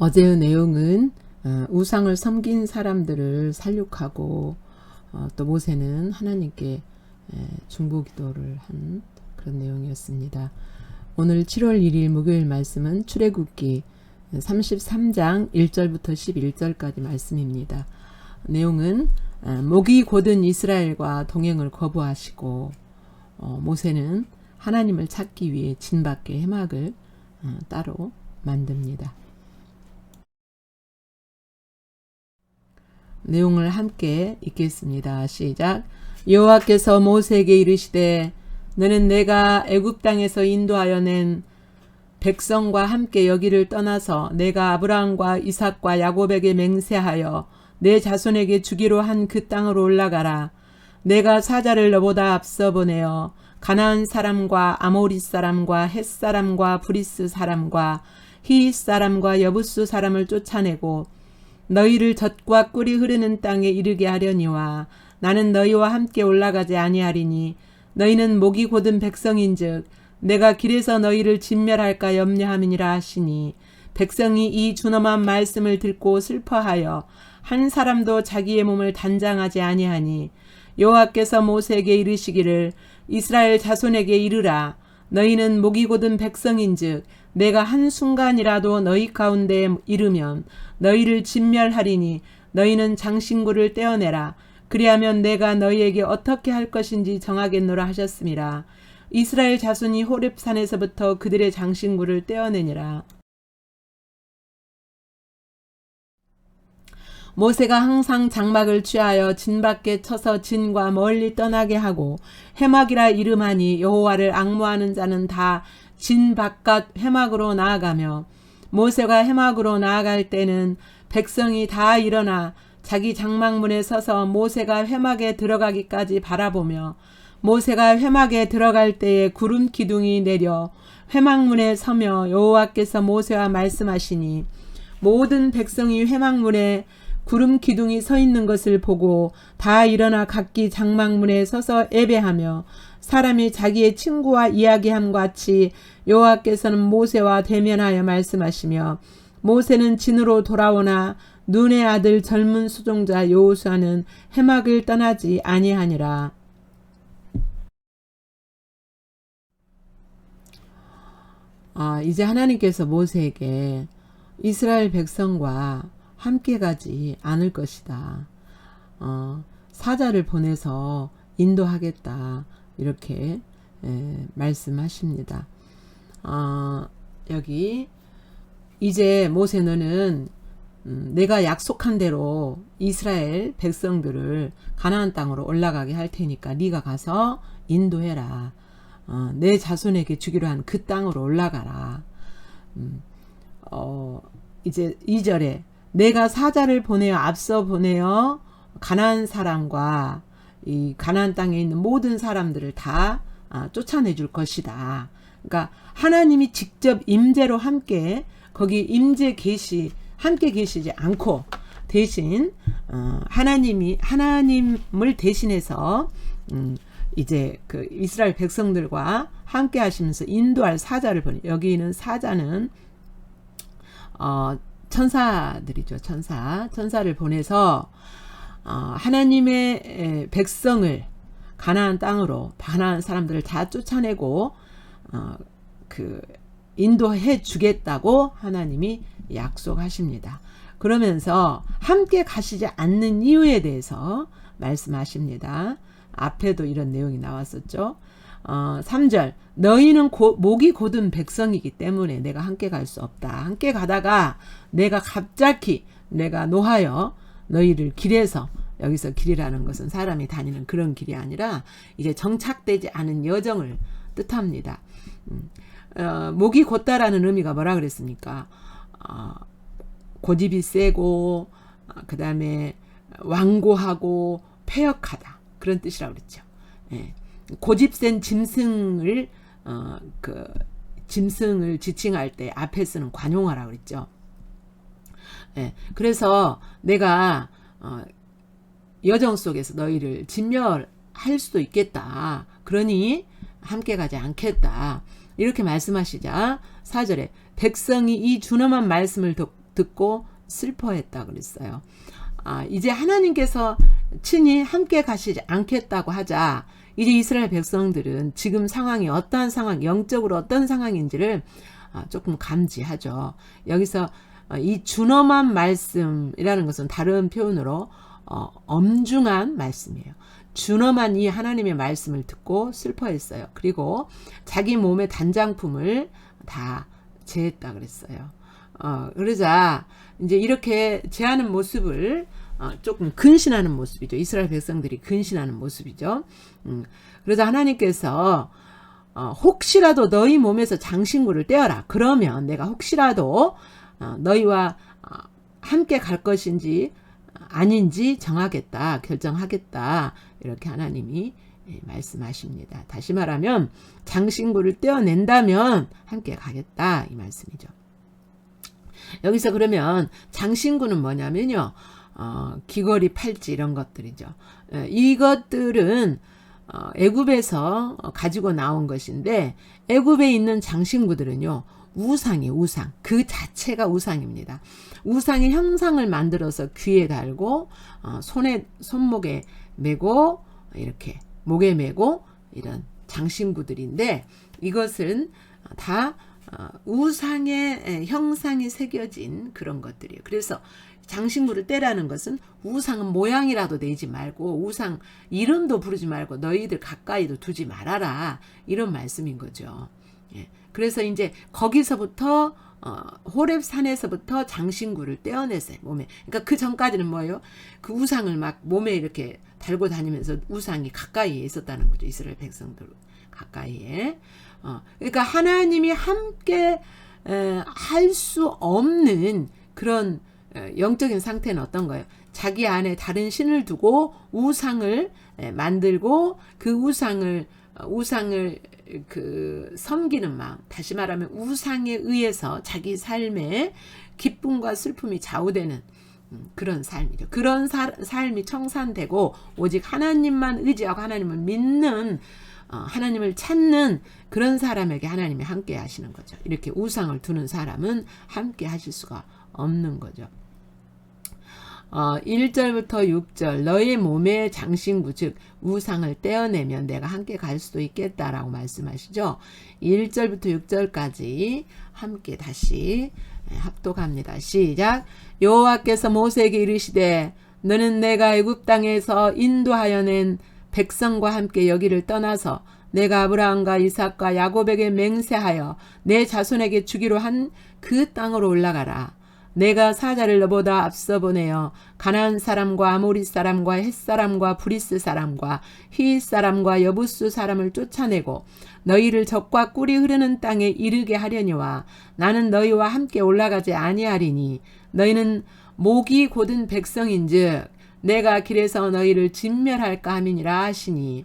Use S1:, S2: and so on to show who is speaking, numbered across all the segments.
S1: 어제의 내용은 어, 우상을 섬긴 사람들을 살육하고 어, 또 모세는 하나님께 에, 중보기도를 한 그런 내용이었습니다. 오늘 7월 1일 목요일 말씀은 출애굽기 33장 1절부터 11절까지 말씀입니다. 내용은 어, 목이 곧은 이스라엘과 동행을 거부하시고 어, 모세는 하나님을 찾기 위해 진 밖의 해막을 어, 따로 만듭니다. 내용을 함께 읽겠습니다. 시작. 여호와께서 모세에게 이르시되 너는 내가 애굽 땅에서 인도하여 낸 백성과 함께 여기를 떠나서 내가 아브라함과 이삭과 야곱에게 맹세하여 내 자손에게 주기로 한 그 땅으로 올라가라. 내가 사자를 너보다 앞서 보내어 가나안 사람과 아모리 사람과 헷 사람과 브리스 사람과 히윗 사람과 여부스 사람을 쫓아내고 너희를 젖과 꿀이 흐르는 땅에 이르게 하려니와 나는 너희와 함께 올라가지 아니하리니 너희는 목이 곧은 백성인즉 내가 길에서 너희를 진멸할까 염려함이니라 하시니 백성이 이 준엄한 말씀을 듣고 슬퍼하여 한 사람도 자기의 몸을 단장하지 아니하니 여호와께서 모세에게 이르시기를 이스라엘 자손에게 이르라 너희는 목이 곧은 백성인즉 내가 한 순간이라도 너희 가운데 이르면 너희를 진멸하리니 너희는 장신구를 떼어내라 그리하면 내가 너희에게 어떻게 할 것인지 정하겠노라 하셨습니다. 이스라엘 자손이 호렙산에서부터 그들의 장신구를 떼어내니라. 모세가 항상 장막을 취하여 진 밖에 쳐서 진과 멀리 떠나게 하고 해막이라 이름하니 여호와를 악무하는 자는 다 진 바깥 해막으로 나아가며 모세가 해막으로 나아갈 때는 백성이 다 일어나 자기 장막문에 서서 모세가 회막에 들어가기까지 바라보며 모세가 회막에 들어갈 때에 구름 기둥이 내려 회막문에 서며 여호와께서 모세와 말씀하시니 모든 백성이 회막문에 구름 기둥이 서 있는 것을 보고 다 일어나 각기 장막문에 서서 예배하며 사람이 자기의 친구와 이야기함 같이 여호와께서는 모세와 대면하여 말씀하시며 모세는 진으로 돌아오나 눈의 아들 젊은 수종자 여호수아는 해막을 떠나지 아니하니라. 아, 이제 하나님께서 모세에게 이스라엘 백성과 함께 가지 않을 것이다. 어, 사자를 보내서 인도하겠다. 이렇게 에, 말씀하십니다. 어, 여기 이제 모세 너는 음, 내가 약속한 대로 이스라엘 백성들을 가나안 땅으로 올라가게 할 테니까 네가 가서 인도해라. 어, 내 자손에게 주기로 한 그 땅으로 올라가라. 음, 어, 이제 2절에 내가 사자를 보내어 앞서 보내어 가나안 사람과 이 가나안 땅에 있는 모든 사람들을 다 아, 쫓아내 줄 것이다. 그러니까 하나님이 직접 임재로 함께 거기 임재 계시 함께 계시지 않고 대신 어, 하나님이 하나님을 대신해서 음, 이제 그 이스라엘 백성들과 함께 하시면서 인도할 사자를 보내 여기는 사자는 어, 천사들이죠 천사 천사를 보내서 어, 하나님의 백성을 가나안 땅으로 가나안 사람들을 다 쫓아내고 어, 그 인도해 주겠다고 하나님이 약속하십니다. 그러면서 함께 가시지 않는 이유에 대해서 말씀하십니다. 앞에도 이런 내용이 나왔었죠. 어, 3절 너희는 고, 목이 곧은 백성이기 때문에 내가 함께 갈 수 없다. 함께 가다가 내가 갑자기 내가 노하여 너희를 길에서 여기서 길이라는 것은 사람이 다니는 그런 길이 아니라 이제 정착되지 않은 여정을 뜻합니다. 음, 어, 목이 곧다라는 의미가 뭐라 그랬습니까? 어, 고집이 세고 어, 그 다음에 완고하고 폐역하다 그런 뜻이라고 그랬죠. 예. 고집센 짐승을 어, 그 짐승을 지칭할 때 앞에 쓰는 관용어라고 그랬죠. 예. 그래서 내가 어, 여정 속에서 너희를 진멸할 수도 있겠다. 그러니 함께 가지 않겠다. 이렇게 말씀하시자 4절에 백성이 이 준엄한 말씀을 듣고 슬퍼했다 그랬어요. 아, 이제 하나님께서 친히 함께 가시지 않겠다고 하자 이제 이스라엘 백성들은 지금 상황이 어떠한 상황, 영적으로 어떤 상황인지를 아, 조금 감지하죠. 여기서 어, 이 준엄한 말씀이라는 것은 다른 표현으로 어, 엄중한 말씀이에요. 준엄한 이 하나님의 말씀을 듣고 슬퍼했어요. 그리고 자기 몸의 단장품을 다 제했다 그랬어요. 어, 그러자 이제 이렇게 제하는 모습을 어, 조금 근신하는 모습이죠. 이스라엘 백성들이 근신하는 모습이죠. 음, 그러자 하나님께서 어, 혹시라도 너희 몸에서 장신구를 떼어라. 그러면 내가 혹시라도 어, 너희와 어, 함께 갈 것인지 아닌지 정하겠다, 결정하겠다. 이렇게 하나님이 예, 말씀하십니다. 다시 말하면 장신구를 떼어낸다면 함께 가겠다 이 말씀이죠. 여기서 그러면 장신구는 뭐냐면요. 어, 귀걸이, 팔찌 이런 것들이죠. 예, 이것들은 어, 애굽에서 가지고 나온 것인데 애굽에 있는 장신구들은요. 우상이 우상. 그 자체가 우상입니다. 우상의 형상을 만들어서 귀에 달고 어, 손에 손목에 메고 이렇게 목에 메고 이런 장신구들인데 이것은 다 어, 우상의 형상이 새겨진 그런 것들이에요. 그래서 장신구를 떼라는 것은 우상은 모양이라도 내지 말고 우상 이름도 부르지 말고 너희들 가까이도 두지 말아라 이런 말씀인 거죠. 예. 그래서 이제 거기서부터 어, 호랩 산에서부터 장신구를 떼어내세요 몸에. 그러니까 그 전까지는 뭐예요? 그 우상을 막 몸에 이렇게 달고 다니면서 우상이 가까이에 있었다는 거죠. 이스라엘 백성들 가까이에. 어, 그러니까 하나님이 함께 할 수 없는 그런 영적인 상태는 어떤 거예요? 자기 안에 다른 신을 두고 우상을 만들고 그 우상을 어, 우상을 그 섬기는 마음, 다시 말하면 우상에 의해서 자기 삶에 기쁨과 슬픔이 좌우되는 음, 그런 삶이죠. 그런 사, 삶이 청산되고 오직 하나님만 의지하고 하나님을 믿는 어, 하나님을 찾는 그런 사람에게 하나님이 함께 하시는 거죠. 이렇게 우상을 두는 사람은 함께 하실 수가 없는 거죠. 어, 1절부터 6절 너의 몸의 장신구 즉 우상을 떼어내면 내가 함께 갈 수도 있겠다라고 말씀하시죠. 1절부터 6절까지 함께 다시 예, 합독합니다. 시작. 여호와께서 모세에게 이르시되 너는 내가 애굽 땅에서 인도하여 낸 백성과 함께 여기를 떠나서 내가 아브라함과 이삭과 야곱에게 맹세하여 내 자손에게 주기로 한 그 땅으로 올라가라. 내가 사자를 너보다 앞서 보내어 가나안 사람과 아모리 사람과 헷 사람과 브리스 사람과 히윗 사람과 여부스 사람을 쫓아내고 너희를 적과 꿀이 흐르는 땅에 이르게 하려니와 나는 너희와 함께 올라가지 아니하리니 너희는 목이 곧은 백성인즉 내가 길에서 너희를 진멸할까 함이니라 하시니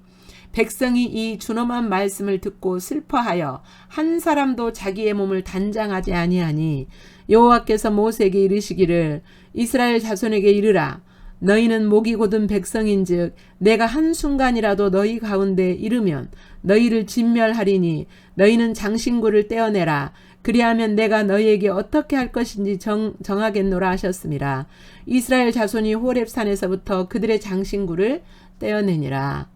S1: 백성이 이 준엄한 말씀을 듣고 슬퍼하여 한 사람도 자기의 몸을 단장하지 아니하니 여호와께서 모세에게 이르시기를 이스라엘 자손에게 이르라 너희는 목이 곧은 백성인즉 내가 한 순간이라도 너희 가운데 이르면 너희를 진멸하리니 너희는 장신구를 떼어내라 그리하면 내가 너희에게 어떻게 할 것인지 정, 정하겠노라 하셨습니다. 이스라엘 자손이 호렙산에서부터 그들의 장신구를 떼어내니라.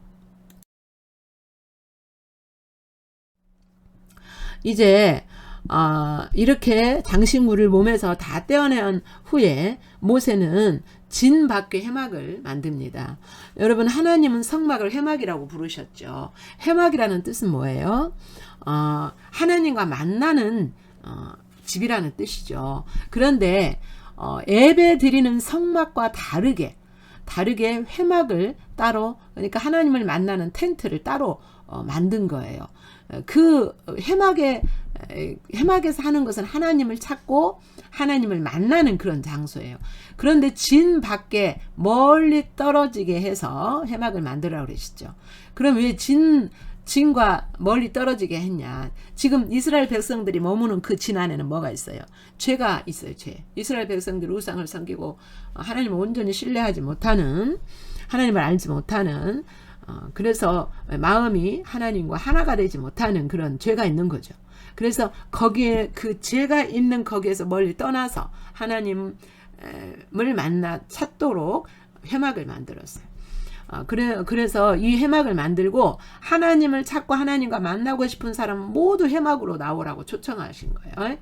S1: 이제 어, 이렇게 장식물을 몸에서 다 떼어낸 후에 모세는 진 밖의 해막을 만듭니다. 여러분 하나님은 성막을 해막이라고 부르셨죠. 해막이라는 뜻은 뭐예요? 어, 하나님과 만나는 어, 집이라는 뜻이죠. 그런데 어, 예배 드리는 성막과 다르게 다르게 회막을 따로 그러니까 하나님을 만나는 텐트를 따로 어, 만든 거예요. 그 해막에 해막에서 하는 것은 하나님을 찾고 하나님을 만나는 그런 장소예요. 그런데 진 밖에 멀리 떨어지게 해서 해막을 만들라고 그러시죠. 그럼 왜 진 진과 멀리 떨어지게 했냐? 지금 이스라엘 백성들이 머무는 그 진 안에는 뭐가 있어요? 죄가 있어요, 죄. 이스라엘 백성들이 우상을 섬기고 하나님을 온전히 신뢰하지 못하는 하나님을 알지 못하는 어, 그래서 마음이 하나님과 하나가 되지 못하는 그런 죄가 있는 거죠. 그래서 거기에 그 죄가 있는 거기에서 멀리 떠나서 하나님을 만나 찾도록 회막을 만들었어요. 어, 그래, 그래서 이 해막을 만들고 하나님을 찾고 하나님과 만나고 싶은 사람 모두 해막으로 나오라고 초청하신 거예요.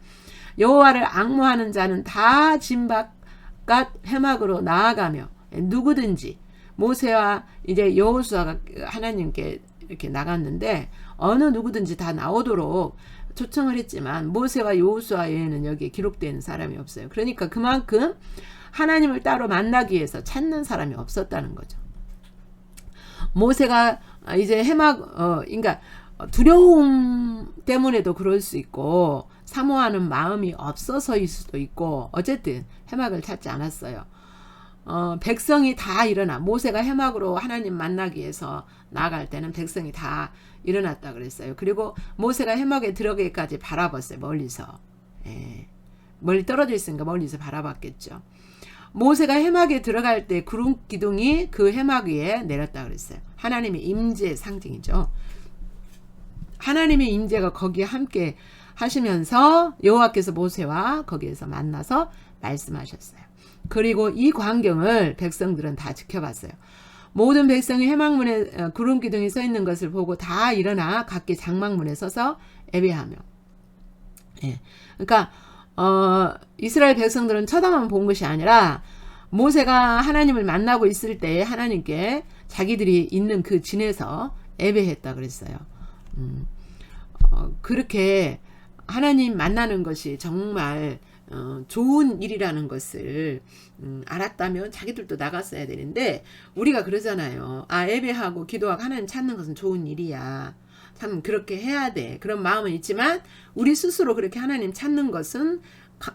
S1: 여호와를 악무하는 자는 다 진바깥 해막으로 나아가며 누구든지 모세와 이제 여호수아가 하나님께 이렇게 나갔는데 어느 누구든지 다 나오도록 초청을 했지만 모세와 여호수아 외에는 여기에 기록되는 사람이 없어요. 그러니까 그만큼 하나님을 따로 만나기 위해서 찾는 사람이 없었다는 거죠. 모세가 이제 해막 어 그러니까 두려움 때문에도 그럴 수 있고 사모하는 마음이 없어서일 수도 있고 어쨌든 해막을 찾지 않았어요. 어, 백성이 다 일어나 모세가 해막으로 하나님 만나기 위해서 나갈 때는 백성이 다 일어났다 그랬어요. 그리고 모세가 해막에 들어가기까지 바라봤어요. 멀리서. 예. 멀리 떨어져 있으니까 멀리서 바라봤겠죠. 모세가 해막에 들어갈 때 구름 기둥이 그 해막 위에 내렸다 그랬어요. 하나님의 임재 상징이죠. 하나님의 임재가 거기에 함께 하시면서 여호와께서 모세와 거기에서 만나서 말씀하셨어요. 그리고 이 광경을 백성들은 다 지켜봤어요. 모든 백성이 해막문에 어, 구름 기둥이 서 있는 것을 보고 다 일어나 각기 장막문에 서서 예배하며. 예. 그러니까 어, 이스라엘 백성들은 쳐다만 본 것이 아니라 모세가 하나님을 만나고 있을 때 하나님께 자기들이 있는 그 진에서 예배했다 그랬어요. 음, 어, 그렇게 하나님 만나는 것이 정말 어, 좋은 일이라는 것을 음, 알았다면 자기들도 나갔어야 되는데 우리가 그러잖아요. 아 예배하고 기도하고 하나님 찾는 것은 좋은 일이야. 참 그렇게 해야 돼. 그런 마음은 있지만 우리 스스로 그렇게 하나님 찾는 것은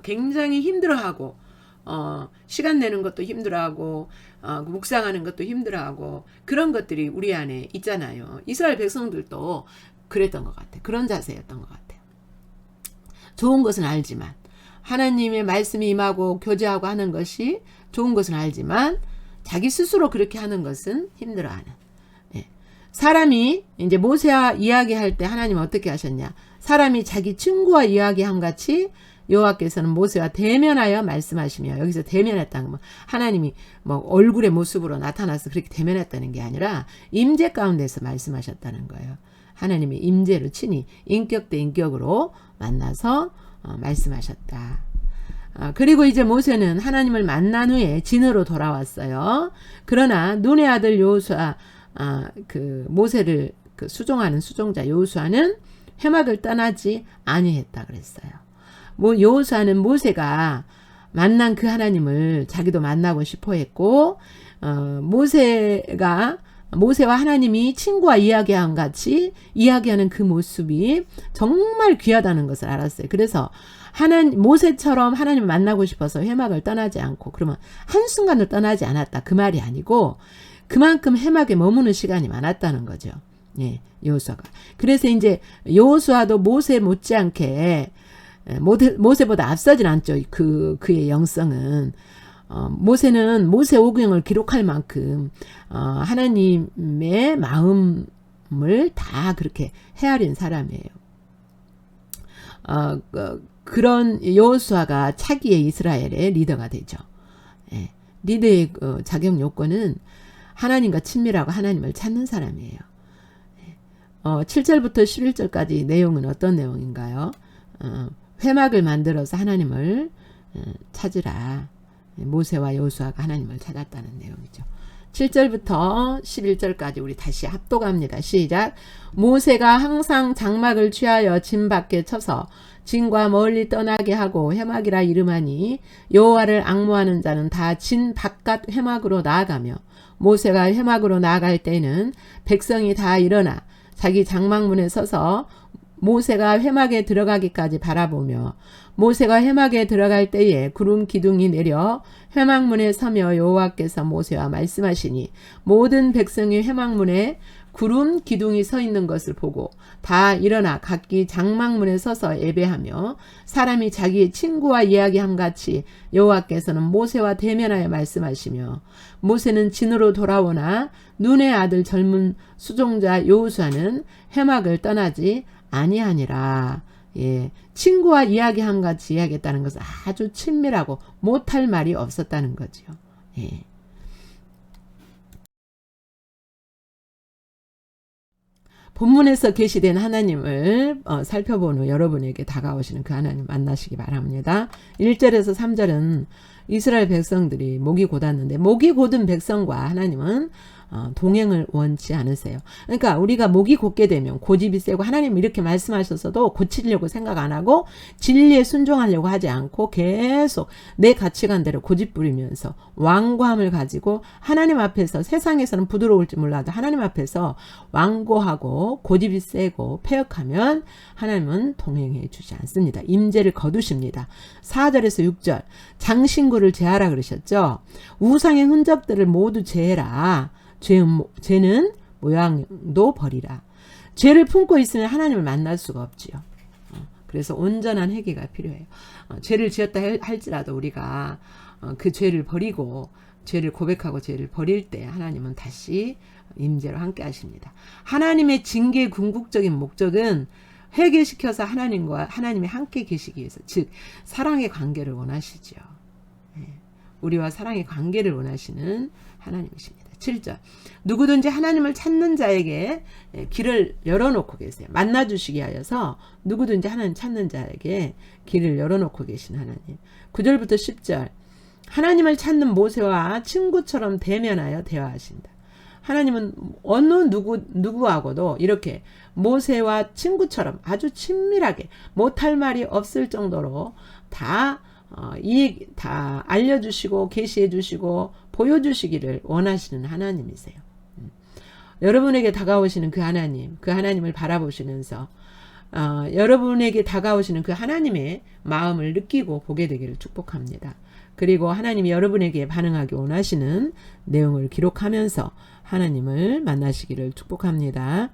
S1: 굉장히 힘들어하고 어, 시간 내는 것도 힘들어하고 어, 묵상하는 것도 힘들어하고 그런 것들이 우리 안에 있잖아요. 이스라엘 백성들도 그랬던 것 같아. 그런 자세였던 것 같아요. 좋은 것은 알지만 하나님의 말씀이 임하고 교제하고 하는 것이 좋은 것은 알지만 자기 스스로 그렇게 하는 것은 힘들어하는. 사람이 이제 모세와 이야기할 때 하나님 어떻게 하셨냐? 사람이 자기 친구와 이야기한 같이 여호와께서는 모세와 대면하여 말씀하시며 여기서 대면했다는 건 하나님이 뭐 얼굴의 모습으로 나타나서 그렇게 대면했다는 게 아니라 임재 가운데서 말씀하셨다는 거예요. 하나님의 임재로 친히 인격 대 인격으로 만나서 어, 말씀하셨다. 어, 그리고 이제 모세는 하나님을 만난 후에 진으로 돌아왔어요. 그러나 눈의 아들 요수아 아, 그 모세를 그 수종하는 수종자 여호수아는 해막을 떠나지 아니했다 그랬어요. 뭐 여호수아는 모세가 만난 그 하나님을 자기도 만나고 싶어 했고 어, 모세가 모세와 하나님이 친구와 이야기한 같이 이야기하는 그 모습이 정말 귀하다는 것을 알았어요. 그래서 하나님 모세처럼 하나님을 만나고 싶어서 회막을 떠나지 않고 그러면 한순간을 떠나지 않았다 그 말이 아니고 그만큼 해막에 머무는 시간이 많았다는 거죠. 예, 여호수아가. 그래서 이제 여호수아도 모세 못지않게 예, 모세보다 앞서진 않죠. 그 그의 영성은 어, 모세는 모세 오경을 기록할 만큼 어, 하나님의 마음을 다 그렇게 헤아린 사람이에요. 어, 그, 그런 여호수아가 차기의 이스라엘의 리더가 되죠. 예, 리더의 어, 자격 요건은 하나님과 친밀하고 하나님을 찾는 사람이에요. 어, 7절부터 11절까지 내용은 어떤 내용인가요? 어, 회막을 만들어서 하나님을 어, 찾으라. 모세와 여호수아가 하나님을 찾았다는 내용이죠. 7절부터 11절까지 우리 다시 합독합니다. 시작. 모세가 항상 장막을 취하여 진 밖에 쳐서 진과 멀리 떠나게 하고 해막이라 이름하니 여호와를 악무하는 자는 다 진 바깥 해막으로 나아가며 모세가 해막으로 나아갈 때는 백성이 다 일어나 자기 장막문에 서서 모세가 해막에 들어가기까지 바라보며 모세가 해막에 들어갈 때에 구름 기둥이 내려 해막문에 서며 여호와께서 모세와 말씀하시니 모든 백성이 해막문에 구름 기둥이 서 있는 것을 보고 다 일어나 각기 장막문에 서서 예배하며 사람이 자기의 친구와 이야기한 같이 여호와께서는 모세와 대면하여 말씀하시며 모세는 진으로 돌아오나 눈의 아들 젊은 수종자 여호수아는 해막을 떠나지 아니하니라. 예, 친구와 이야기한 같이 이야기했다는 것은 아주 친밀하고 못할 말이 없었다는 거지요. 예. 본문에서 계시된 하나님을 어, 살펴본 후 여러분에게 다가오시는 그 하나님 만나시기 바랍니다. 1절에서 3절은 이스라엘 백성들이 목이 곧았는데 목이 곧은 백성과 하나님은 어, 동행을 원치 않으세요. 그러니까 우리가 목이 곧게 되면 고집이 세고 하나님 이렇게 말씀하셨어도 고치려고 생각 안 하고 진리에 순종하려고 하지 않고 계속 내 가치관대로 고집 부리면서 완고함을 가지고 하나님 앞에서 세상에서는 부드러울지 몰라도 하나님 앞에서 완고하고 고집이 세고 폐역하면 하나님은 동행해 주지 않습니다. 임재를 거두십니다. 4절에서 6절 장신구를 제하라 그러셨죠. 우상의 흔적들을 모두 제해라. 죄, 죄는 모양도 버리라. 죄를 품고 있으면 하나님을 만날 수가 없지요. 어, 그래서 온전한 회개가 필요해요. 어, 죄를 지었다 할지라도 우리가 어, 그 죄를 버리고 죄를 고백하고 죄를 버릴 때 하나님은 다시 임재로 함께 하십니다. 하나님의 징계의 궁극적인 목적은 회개시켜서 하나님과 하나님이 함께 계시기 위해서 즉 사랑의 관계를 원하시죠. 예, 우리와 사랑의 관계를 원하시는 하나님이십니다. 7절. 누구든지 하나님을 찾는 자에게 예, 길을 열어놓고 계세요. 만나주시기 하여서 누구든지 하나님 찾는 자에게 길을 열어놓고 계신 하나님. 9절부터 10절. 하나님을 찾는 모세와 친구처럼 대면하여 대화하신다. 하나님은 어느 누구, 누구하고도 이렇게 모세와 친구처럼 아주 친밀하게 못할 말이 없을 정도로 다 어, 이다 알려주시고 계시해주시고 보여주시기를 원하시는 하나님이세요. 음. 여러분에게 다가오시는 그 하나님, 그 하나님을 바라보시면서 어, 여러분에게 다가오시는 그 하나님의 마음을 느끼고 보게 되기를 축복합니다. 그리고 하나님이 여러분에게 반응하기 원하시는 내용을 기록하면서 하나님을 만나시기를 축복합니다.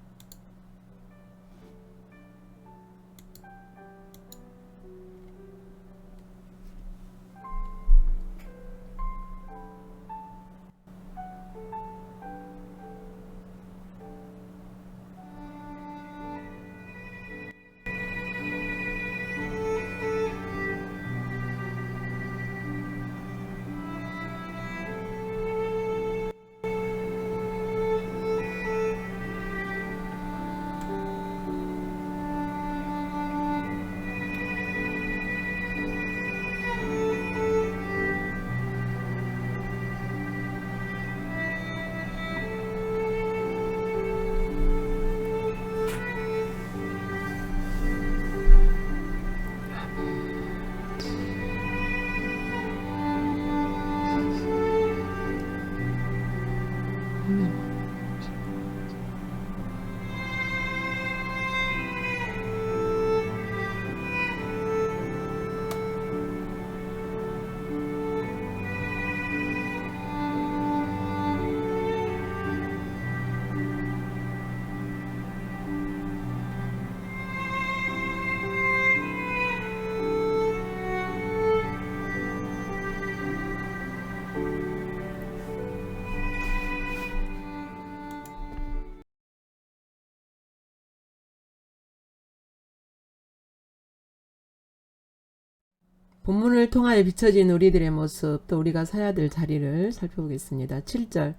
S1: 본문을 통하여 비춰진 우리들의 모습, 또 우리가 서야 될 자리를 살펴보겠습니다. 7절.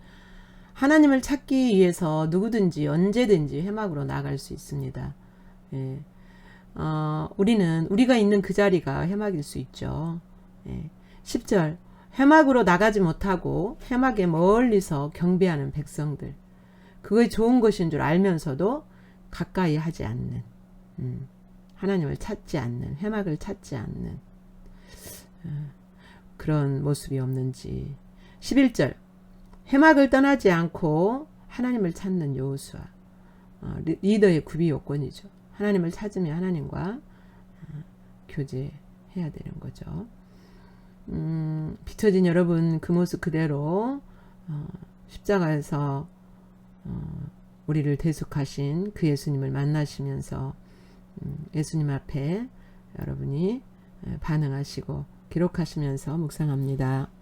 S1: 하나님을 찾기 위해서 누구든지 언제든지 회막으로 나갈 수 있습니다. 예. 어, 우리는 우리가 있는 그 자리가 회막일 수 있죠. 예. 10절. 회막으로 나가지 못하고 회막에 멀리서 경배하는 백성들. 그게 좋은 것인 줄 알면서도 가까이 하지 않는, 음, 하나님을 찾지 않는, 회막을 찾지 않는, 그런 모습이 없는지 11절 해막을 떠나지 않고 하나님을 찾는 여호수아 어, 리더의 구비 요건이죠. 하나님을 찾으면 하나님과 어, 교제해야 되는 거죠. 음, 비춰진 여러분 그 모습 그대로 어, 십자가에서 어, 우리를 대속하신 그 예수님을 만나시면서 음, 예수님 앞에 여러분이 반응하시고 기록하시면서 묵상합니다.